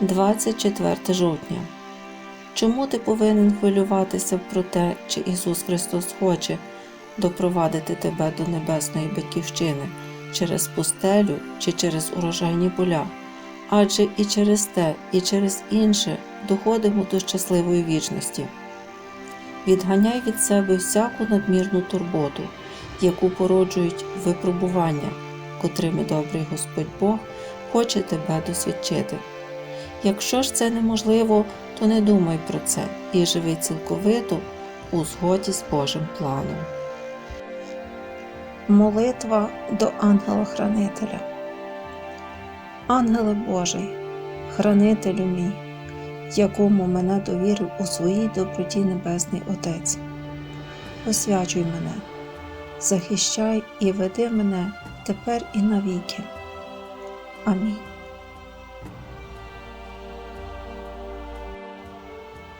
24 жовтня. Чому ти повинен хвилюватися про те, чи Ісус Христос хоче допровадити тебе до небесної батьківщини через пустелю чи через урожайні поля? Адже і через те, і через інше доходимо до щасливої вічності. Відганяй від себе всяку надмірну турботу, яку породжують випробування, котрими добрий Господь Бог хоче тебе досвідчити. Якщо ж це неможливо, то не думай про це і живи цілковито у згоді з Божим планом. Молитва до ангела-хранителя. Ангеле Божий, хранителю мій, якому мене довірив у своїй доброті Небесний Отець. Освячуй мене, захищай і веди мене тепер і навіки. Амінь.